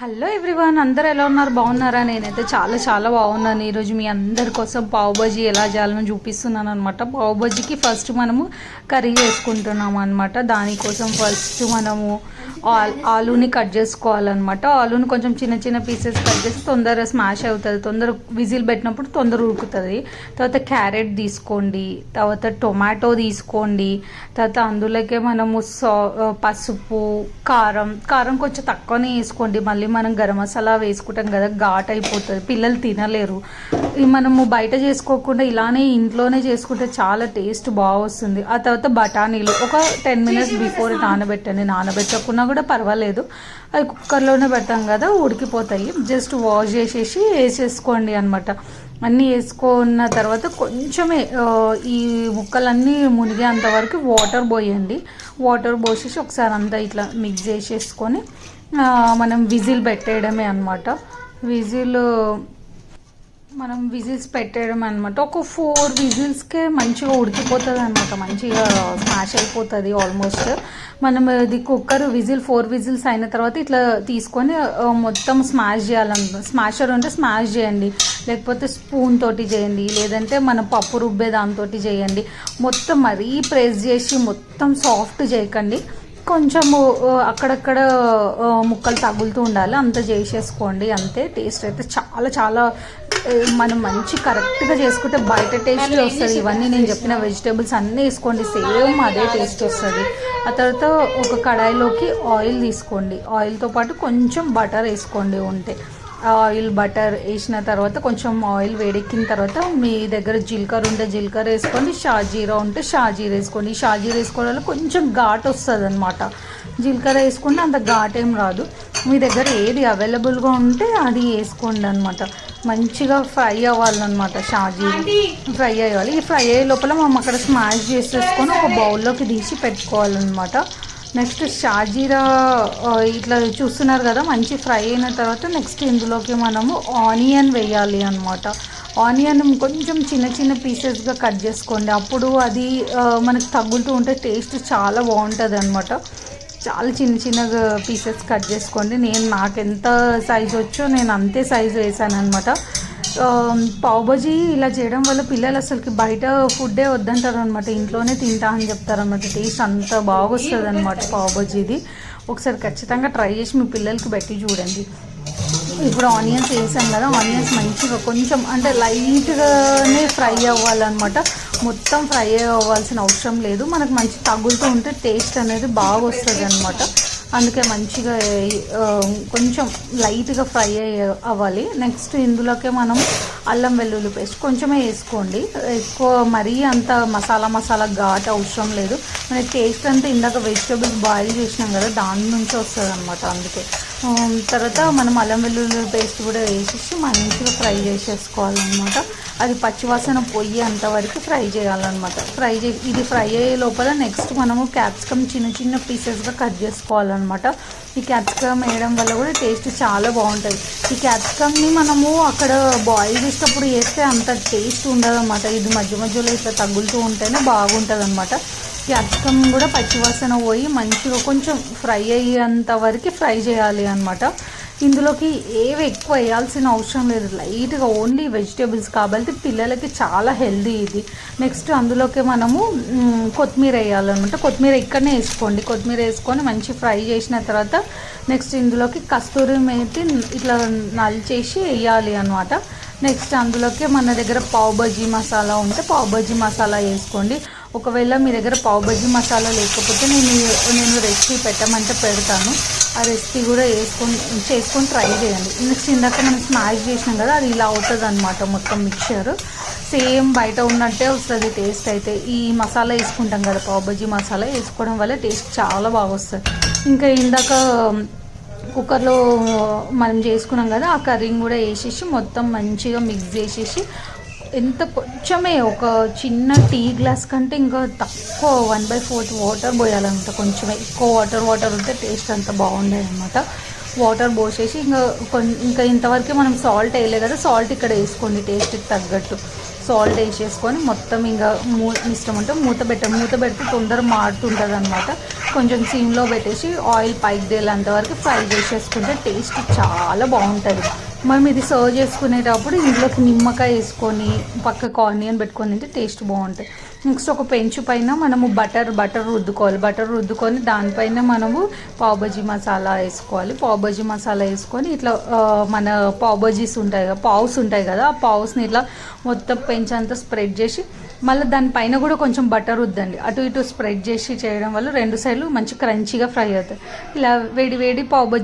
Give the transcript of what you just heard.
Hello everyone అందరు ఎలా ఉన్నారు? బాగున్నారా? నేనైతే చాలా చాలా బాగున్నాను. ఈరోజు మీ అందరి కోసం పావు బజీ ఎలా చేయాలని చూపిస్తున్నాను అనమాట పావు బజీకి ఫస్ట్ మనము కర్రీ చేసుకుంటున్నాము అనమాట దానికోసం ఫస్ట్ మనము ఆలూని కట్ చేసుకోవాలన్నమాట. ఆలూని కొంచెం చిన్న చిన్న పీసెస్ కట్ చేసి తొందరగా స్మాష్ అవుతుంది. తొందర విజిల్ పెట్టినప్పుడు తొందర ఉడుకుతుంది. తర్వాత క్యారెట్ తీసుకోండి. తర్వాత టొమాటో తీసుకోండి. తర్వాత అందులోకే మనము సా పసుపు కారం కారం కొంచెం తక్కువనే వేసుకోండి. మళ్ళీ మనం గరం మసాలా వేసుకుంటాం కదా ఘాట్ అయిపోతుంది. పిల్లలు తినలేరు. మనము బయట చేసుకోకుండా ఇలానే ఇంట్లోనే చేసుకుంటే చాలా టేస్ట్ బాగా వస్తుంది. ఆ తర్వాత బఠానీలు. ఒక టెన్ మినిట్స్ బిఫోర్ నానబెట్టండి. నానబెట్టకుండా కూడా పర్వాలేదు. అవి కుక్కర్లోనే పెడతాం కదా ఉడికిపోతాయి. జస్ట్ వాష్ చేసేసి వేసేసుకోండి అనమాట అన్నీ వేసుకున్న తర్వాత కొంచెమే ఈ ముక్కలన్నీ మునిగేంత వరకు వాటర్ పోయండి. వాటర్ పోసేసి ఒకసారి అంతా ఇట్లా మిక్స్ చేసేసుకొని మనం విజిల్ పెట్టేయడమే అనమాట విజిల్ మనం విజిల్స్ పెట్టడం అనమాట ఒక ఫోర్ విజిల్స్కే మంచిగా ఉడికిపోతుంది అనమాట మంచిగా స్మాష్ అయిపోతుంది ఆల్మోస్ట్ మనం ఇది కుక్కర్ విజిల్ ఫోర్ విజిల్స్ అయిన తర్వాత ఇట్లా తీసుకొని మొత్తం స్మాష్ చేయాలన్నమాట స్మాషర్ ఉంటే స్మాష్ చేయండి. లేకపోతే స్పూన్ తోటి చేయండి. లేదంటే మనం పప్పు రుబ్బే దాంతో చేయండి. మొత్తం మరీ ప్రెస్ చేసి మొత్తం సాఫ్ట్ చేయకండి. కొంచెము అక్కడక్కడ ముక్కలు తగులుతూ ఉండాలి. అంత చేసేసుకోండి. అంతే. టేస్ట్ అయితే చాలా చాలా మనం మంచి కరెక్ట్గా చేసుకుంటే బయట టేస్ట్ వస్తుంది. ఇవన్నీ నేను చెప్పిన వెజిటేబుల్స్ అన్నీ వేసుకోండి. సేమ్ అదే టేస్ట్ వస్తుంది. ఆ తర్వాత ఒక కడాయిలోకి ఆయిల్ తీసుకోండి. ఆయిల్తో పాటు కొంచెం బటర్ వేసుకోండి ఉంటే. ఆయిల్ బటర్ వేసిన తర్వాత కొంచెం ఆయిల్ వేడెక్కిన తర్వాత మీ దగ్గర జీలకర్ర ఉంటే జీలకర్ర వేసుకోండి. షాజీరా ఉంటే షాజీరా వేసుకోండి. షాజీరా వేసుకోవడం వల్ల కొంచెం ఘాట్ వస్తుంది అనమాట జీలకర్ర వేసుకుంటే అంత ఘాట్ ఏం రాదు. మీ దగ్గర ఏది అవైలబుల్గా ఉంటే అది వేసుకోండి అనమాట మంచిగా ఫ్రై అవ్వాలన్నమాట షాజీరా ఫ్రై అయ్యాలి. ఈ ఫ్రై అయ్యే లోపల మనం అక్కడ స్మాష్ చేసేసుకొని ఒక బౌల్లోకి తీసి పెట్టుకోవాలన్నమాట. నెక్స్ట్ షాజీరా ఇట్లా చూస్తున్నారు కదా మంచి ఫ్రై అయిన తర్వాత నెక్స్ట్ ఇందులోకి మనము ఆనియన్ వేయాలి అనమాట ఆనియన్ కొంచెం చిన్న చిన్న పీసెస్గా కట్ చేసుకోండి. అప్పుడు అది మనకు తగులుతూ ఉంటే టేస్ట్ చాలా బాగుంటుంది అనమాట చాలా చిన్న చిన్నగా పీసెస్ కట్ చేసుకోండి. నేను నాకు ఎంత సైజు వచ్చో నేను అంతే సైజు వేసాను అనమాట పావుబజీ ఇలా చేయడం వల్ల పిల్లలు అసలుకి బయట ఫుడ్డే వద్దంటారు అనమాట ఇంట్లోనే తింటా అని చెప్తారనమాట టేస్ట్ అంత బాగా వస్తుంది అనమాట పావుబజీది ఒకసారి ఖచ్చితంగా ట్రై చేసి మీ పిల్లలకి పెట్టి చూడండి. ఇప్పుడు ఆనియన్స్ వేసాం కదా ఆనియన్స్ మంచిగా కొంచెం అంటే లైట్గానే ఫ్రై అవ్వాలన్నమాట. మొత్తం ఫ్రై అవ్వాల్సిన అవసరం లేదు. మనకు మంచి తగులుతూ ఉంటే టేస్ట్ అనేది బాగా వస్తుంది అనమాట అందుకే మంచిగా కొంచెం లైట్గా ఫ్రై అవ్వాలి. నెక్స్ట్ ఇందులోకే మనం అల్లం వెల్లుల్లి పేస్ట్ కొంచెమే వేసుకోండి. ఎక్కువ మరీ అంత మసాలా మసాలా ఘాట్ అవసరం లేదు. మనకి టేస్ట్ అంతా ఇందాక వెజిటేబుల్స్ బాయిల్ చేసినాం కదా దాని నుంచి వస్తుంది అనమాట అందుకే. తర్వాత మనం అల్లం వెల్లుల్లి పేస్ట్ కూడా వేసేసి మంచిగా ఫ్రై చేసేసుకోవాలన్నమాట. అది పచ్చివాసన పొయ్యి అంతవరకు ఫ్రై చేయాలన్నమాట. ఫ్రై చే ఇది ఫ్రై అయ్యే లోపల నెక్స్ట్ మనము క్యాప్సికమ్ చిన్న చిన్న పీసెస్గా కట్ చేసుకోవాలన్నమాట. ఈ క్యాప్సికమ్ వేయడం వల్ల కూడా టేస్ట్ చాలా బాగుంటుంది. ఈ క్యాప్సికమ్ని మనము అక్కడ బాయిల్ చేసేటప్పుడు వేస్తే అంత టేస్ట్ ఉండదన్నమాట. ఇది మధ్య మధ్యలో ఇట్లా తగులుతూ ఉంటేనే బాగుంటుంది అనమాట క్యాప్సికమ్ కూడా పచ్చివాసన పోయి మంచిగా కొంచెం ఫ్రై అయ్యేంత వరకు ఫ్రై చేయాలి అనమాట ఇందులోకి ఏవి ఎక్కువ వేయాల్సిన అవసరం లేదు. లైట్గా ఓన్లీ వెజిటేబుల్స్ కాబట్టి పిల్లలకి చాలా హెల్దీ ఇది. నెక్స్ట్ అందులోకి మనము కొత్తిమీర వేయాలన్నమాట. కొత్తిమీర ఇక్కడనే వేసుకోండి. కొత్తిమీర వేసుకొని మంచి ఫ్రై చేసిన తర్వాత నెక్స్ట్ ఇందులోకి కస్తూరి మేతి ఇట్లా నలిచేసి వేయాలి అనమాట నెక్స్ట్ అందులోకి మన దగ్గర పావు మసాలా ఉంటే పావు మసాలా వేసుకోండి. ఒకవేళ మీ దగ్గర పావు బజ్జీ మసాలా లేకపోతే నేను నేను రెసిపీ పెట్టమంటే పెడతాను. ఆ రెసిపీ కూడా వేసుకొని చేసుకొని ట్రై చేయండి. నెక్స్ట్ ఇందాక మనం స్మాష్ చేసినాం కదా అది ఇలా అవుతుంది అనమాట మొత్తం మిక్చర్ సేమ్ బయట ఉన్నట్టే వస్తుంది టేస్ట్ అయితే. ఈ మసాలా వేసుకుంటాం కదా పావు బజ్జీ మసాలా వేసుకోవడం వల్ల టేస్ట్ చాలా బాగా వస్తుంది. ఇంకా ఇందాక కుక్కర్లో మనం చేసుకున్నాం కదా ఆ కర్రీని కూడా వేసేసి మొత్తం మంచిగా మిక్స్ చేసేసి ఎంత కొంచెమే ఒక చిన్న టీ గ్లాస్ కంటే ఇంకా తక్కువ వన్ బై ఫోర్త్ వాటర్ పోయాలన్నమాట కొంచెమే. ఎక్కువ వాటర్ వాటర్ ఉంటే టేస్ట్ అంత బాగుండేది అనమాట వాటర్ పోసేసి ఇంకా కొన్ ఇంకా ఇంతవరకు మనం సాల్ట్ వేయలేదు కదా సాల్ట్ ఇక్కడ వేసుకోండి టేస్ట్కి తగ్గట్టు. సాల్ట్ వేసేసుకొని మొత్తం ఇంకా మూ ఇష్టం అంటే మూత పెట్ట మూత పెడితే తొందర మారుతుంటుంది అనమాట కొంచెం సిమ్లో పెట్టేసి ఆయిల్ పైకి తేలేంత వరకు ఫ్రై చేసేసుకుంటే టేస్ట్ చాలా బాగుంటుంది. మనం ఇది సర్వ్ చేసుకునేటప్పుడు ఇందులోకి నిమ్మకాయ వేసుకొని పక్కకు ఆనియన్ పెట్టుకొని తింటే టేస్ట్ బాగుంటుంది. నెక్స్ట్ ఒక పెంచు పైన మనము బటర్ బటర్ రుద్దుకోవాలి. బటర్ రుద్దుకొని దానిపైన మనము పావుబజీ మసాలా వేసుకోవాలి. పావుబజీ మసాలా వేసుకొని ఇట్లా మన పావుబజీస్ ఉంటాయి కదా పావుస్ ఉంటాయి కదా ఆ పావుస్ని ఇట్లా మొత్తం పెంచంతా స్ప్రెడ్ చేసి మళ్ళీ దానిపైన కూడా కొంచెం బటర్ రుద్దండి. అటు ఇటు స్ప్రెడ్ చేసి చేయడం వల్ల రెండు సైడ్లు మంచి క్రంచీగా ఫ్రై అవుతాయి. ఇలా వేడి వేడి పావుబజీ